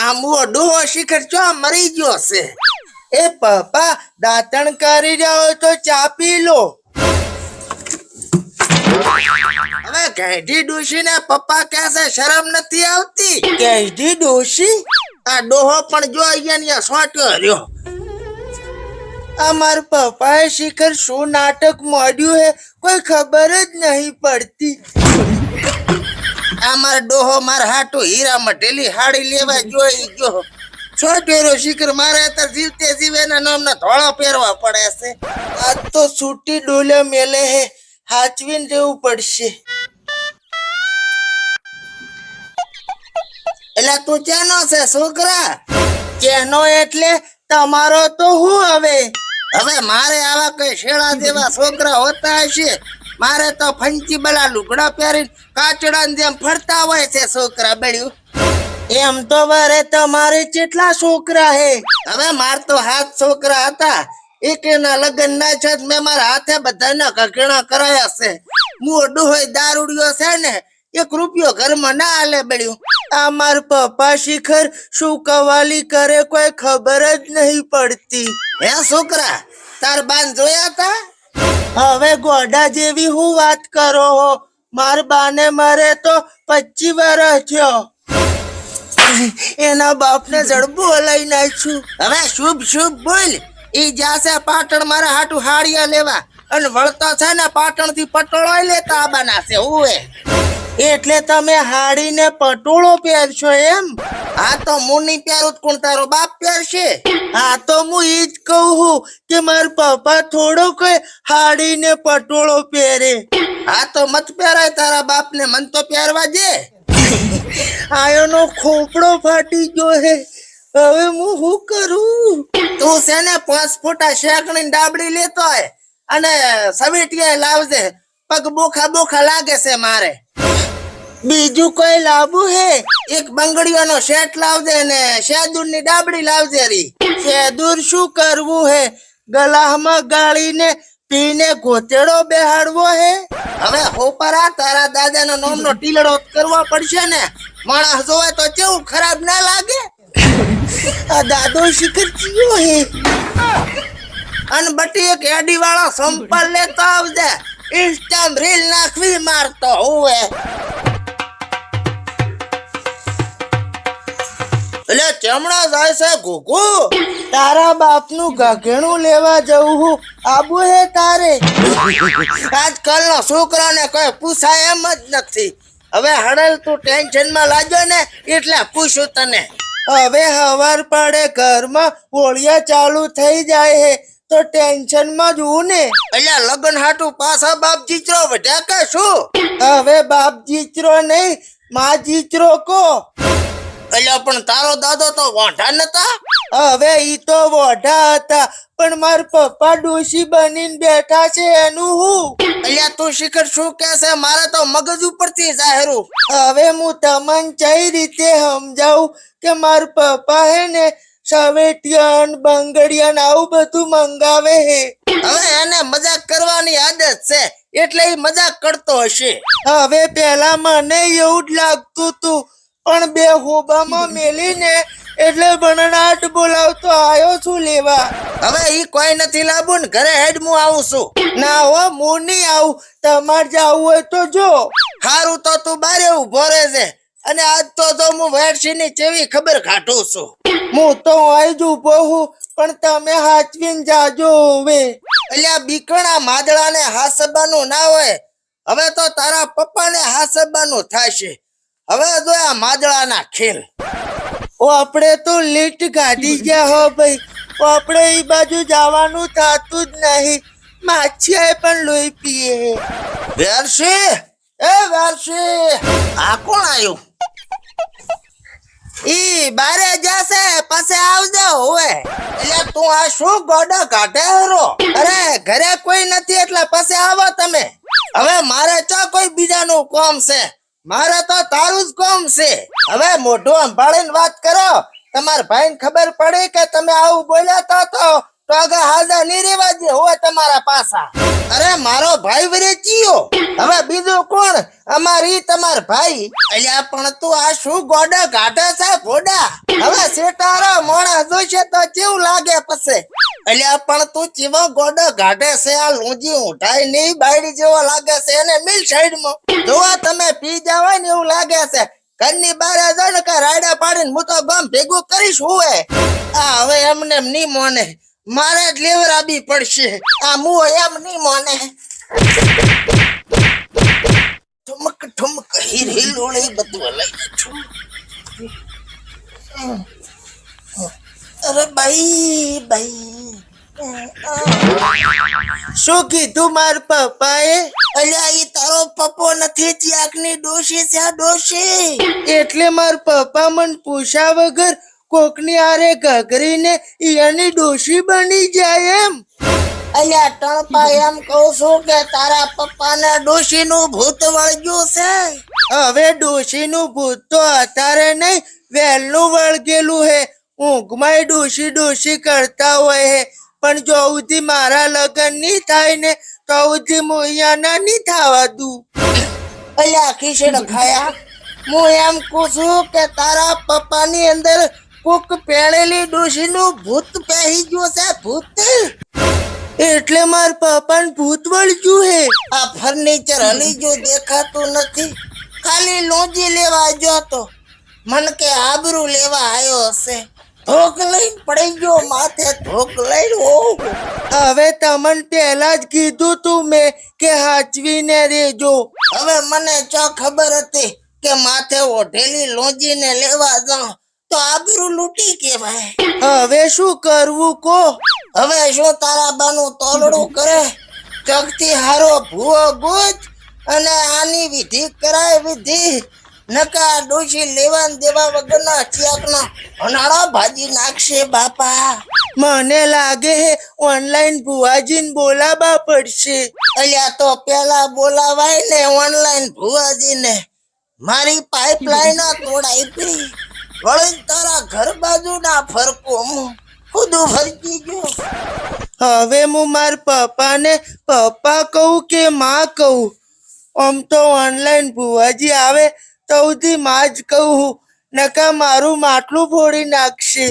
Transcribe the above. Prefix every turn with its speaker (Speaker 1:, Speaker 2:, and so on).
Speaker 1: આ મુઓ ડોહો શિખર ચો મરી ગયો છે. એ પપ્પા, દાંતણ કરી રહ્યો હોય તો ચા પી લો. હવે ગેઢી ડોશી ને પપ્પા કહે છે, શરમ નથી આવતી? ગેઢી ડોશી, આ ડોહો પણ જો અહીંયા સોટ્યો રહ્યો. અમાર પપ્પાએ શિખર શું નાટક મોડ્યું હે? કોઈ ખબર જ નહીં પડતી. અમાર ડોહો, માર હાટો હીરા મટેલી હાડી લેવા જોઈ ગયો છોટેરો શિખર, મારે તો જીવતે જીવે ના નામના ધોળા પહેરવા પડે છે. આ તો છૂટી ડોલે મેલે હે, હાચવીને રહેવું પડશે. એટલે તું ચેનો છે છોકરા? ચેનો એટલે? તમારો તો હું હવે. હવે મારે આવા કઈ શેડા જેવા છોકરા હોતા હશે? મારે તો ફંચી બલા લુગડા પહેરીને કાચડા જેમ ફરતા હોય છે છોકરા બળ્યું એમ તો વરે તમારે કેટલા છોકરા હે? હવે માર તો હાથ છોકરા હતા. એકેના લગ્ન ના છે મેં મારા હાથે બધાના ઘઘેણા કરાયા છે. મોઢું હોય, દારૂડિયો છે ને, એક રૂપિયો ઘરમાં ના હાલે બળ્યું આ માર પપ્પા શિખર શું કવાલી કરે કોઈ ખબર જ નહીં પડતી. હે છોકરા, તાર બાન જોયા તા? હવે ગોડા જેવી હું વાત કરો હો? માર બાને મરે તો પચી વર્ષ થયો. એના બાપને જડબું લઈ નાખ્યું. હવે શુભ શુભ બોલ. ઈ જાશે પાટણ મારા હાટુ હાડિયા લેવા અને વળતો છે ને પાટણથી પટોળો લેતા બનાશે હું એટલે તમે હાડીને પટોળો પહેરશો એમ? હા તો હું નહીં પહેરું કોણ તારો બાપ પહેરશે? હા તો હું ઈ જ કહું છું કે મારા પપ્પા થોડો હાડી હાડીને પટોળો પહેરે. હા તો મત પહેરાય તારા બાપ ને મન તો પહેરવા દે. આયોનો ખોપડો ફાટી ગયો હે. હવે હું શું કરું? તું છે ને પાંચ ફૂટા શેકણી ડાબડી લેતો હોય અને સવીટીએ લાવજે. પગ બોખા બોખા લાગે છે મારે. બીજું કોઈ લાવવું હે? એક બંગડીઓનો સેટ લાવજે ને શેદુરની ડાબડી લાવજે રી. શેદુર શું કરવું હે? ગલામાં ગાળીને પીને ગોતેડો બેહાડવો હે? હવે હોપરા તારા દાદાનો નામનો ટીલડો કરવો પડશે ને. માણસ જોવે તો કેવું ખરાબ ના લાગે. આ દાદો શિખર ચિયો હે. અને બટી એક એડી વાળો સંપલ લેતો આવજે. ઇન્સ્ટામ રીલ નાખવી મારતો હુએ ચમડા જાય છે, ઘુઘુ. તારા બાપનું ગઘેણું લેવા જવું હું. આબુ હે તારે. આજકાલનો છોકરાને કઈ પૂછાય એમ જ નથી. હવે હડલ તું ટેન્શનમાં લાગ્યો ને, એટલે પૂછું તને. હવે હવાર પડે, ઘરમાં હોળિયા ચાલુ થઈ જાય હે, તો ટેન્શનમાં જ હું ને. એટલે લગ્ન હાટું પાછા બાપ જીચરો વધ્યા કે શું? હવે બાપ જીચરો નહીં મા જીચરો કો. એટલે પણ તારો દાદો તો વાંઢા નતા? હવે ઈ તો વાંઢા હતા પણ માર પપ્પા ડોશી બનીને બેઠા છે એનું હું. અલ્યા તું શિખર શું કે છે? મારે તો મગજ ઉપરથી જાહેરું. હવે હું તમન કઈ રીતે સમજાવું કે માર પપ્પા હે ને સવેટિયન બંગડિયન આવું બધું મંગાવે હે? હવે એને મજાક કરવાની આદત છે એટલે મજાક કરતો હશે. હવે પેલા મને એવું જ લાગતું તું પણ બે હોબામાં મેલીને એટલે ભણનાટ બોલાવતો આવ્યો છું લેવા. હવે ઈ કોઈ નથી લાવું ને ઘરે હેડ હું આવું છું. ના હો હું નહીં આવું. તમારે જાવું હોય તો જો. હારું તો તું બારે ઊભો રહેજે. અને આજ તો તો હું વેરસીની ચેવી ખબર કાઢું છું. હું તો અહીં જ ઊભો છું પણ તમે હાચવીને જાજો હવે. અલ્યા બીકણા માદળાને હાસબાનું ના હોય. હવે તો તારા પપ્પાને હાસબાનું થશે. હવે જો આ માદળાના ખેલ. ઓ, આપણે તો લીટ કાઢી ગયા હો ભાઈ. ઓ, આપણે એ બાજુ જવાનું થતું જ નહીં. માછીએ પણ લોહી પીએ. વેરસી? એ વેરસી! આ કોણ આવ્યું ઈ બારે જશે, પાસે આવજો હોવે. એટલે તું આ શું ગોડો કાઢે હરો? અરે, ઘરે કોઈ નથી, એટલે પાસે આવો તમે. હવે મારે ચો કોઈ બીજાનું કોમ છે? મારે તો તારું જ કોમ છે. હવે મોઢું સંભાળીને વાત કરો. તમારા ભાઈને ખબર પડી કે તમે આવું બોલ્યા તા તો તો આગળ હાલદા નહીં રેવા દે, હોય તમારા પાસા અરે, મારો ભાઈ વેચીયો હવે બીજું કોણ? અમારી તમાર ભાઈ. અલ્યા, પણ તું આ શું ગોડા ગાઢા છે, ભોડા? હવે સેટારો મોણા જોશે તો કેવું લાગે પછી? અલ્યા, પણ તું ચીવો ગોડો ગાઢે છે, આ લૂંજી ઉઠાઈ નહીં, બાયડી જેવો લાગે છે, એને મિલ સાઈડમાં. જોવા, તમે પી જાવ ને એવું લાગે છે. ઘરની બહાર જાય ને કઈ રાયડા પાડીને હું તો ગમ ભેગું કરીશ હું આ હવે એમને એમ નહીં મોને. મારે જ લેવરાબી પડશે. આ મું એમ નહીં મોને. ઠુમક ઠુમક, હીર, હિલોળી બધું લઈને છું અરે ભાઈ ભાઈ. શું કીધું માર પપ્પાએ? અલ્યા, ઈ તારો પપ્પો નથી, ચિયાકની ડોશી છે, આ ડોશી. એટલે માર પપ્પા મન પૂછ્યા વગર કોકની આરે ઘઘરીને એની ડોશી બની જાય એમ. અલ્યા ટણપા એમ કહું છું કે તારા પપ્પાને ડોશીનું ભૂત વળગ્યું છે. હવે ડોશીનું ભૂત તો અત્યારે નહીં, વહેલું વળગેલું હે. ઊંઘમાં ડોશી ડોશી કરતા હોય હે. પણ જો સુધી મારા લગ્ન નહીં થાય ને, તો સુધી હું અહીંયા નહીં થવા દઉં. અલ્યા ખીસડ ખાયા. હું એમ કહું છું કે તારા પપ્પાની અંદર કોક પહેરેલી ડોશીનું ભૂત પહેરી ગયું છે, ભૂત? એટલે માર પપ્પાને ભૂત વળગ્યું હે. આ ફર્નિચર હલી જો દેખાતું નથી. ખાલી લોજી લેવા ગયો તો મન કે આબરૂ લેવા આવ્યો હશે. ધોક લઈને પડી ગયો, માથે ધોક લઈને ઓ હવે તમને પહેલા જ કીધું તું મેં કે હાચવીને રેજો. હવે મને ચો ખબર હતી કે માથે ઓઢેલી લોજીને લેવા જાઉં. તો આબરૂ લૂટી કેવાય હવે શું કરવું કો હવે શું તારા બાનું તોલડું કરે જગતી હારો ભૂવો ગુજ અને આની વિધિ કરાય વિધિ. નકા ડોશી લેવાન દેવા વગરના ચિયાકનો અનાળો ભાજી નાખશે બાપા. મને લાગે ઓનલાઈન ભુવાજીને બોલાવા પડશે. અલ્યા તો પેલા બોલાવાય ને ઓનલાઈન ભુવાજીને. મારી પાઇપલાઈન તોડાઈ પડી વળી તારા ઘર બાજુ ના ફરકો હું ખુદું ફરકી ગયો. હવે હું માર પપ્પાને પપ્પા કહું કે માં કહું? આમ તો ઓનલાઈન ભુવાજી આવે તો સુધી માં જ કહું. નકા મારું માટલું ફોડી નાખશે.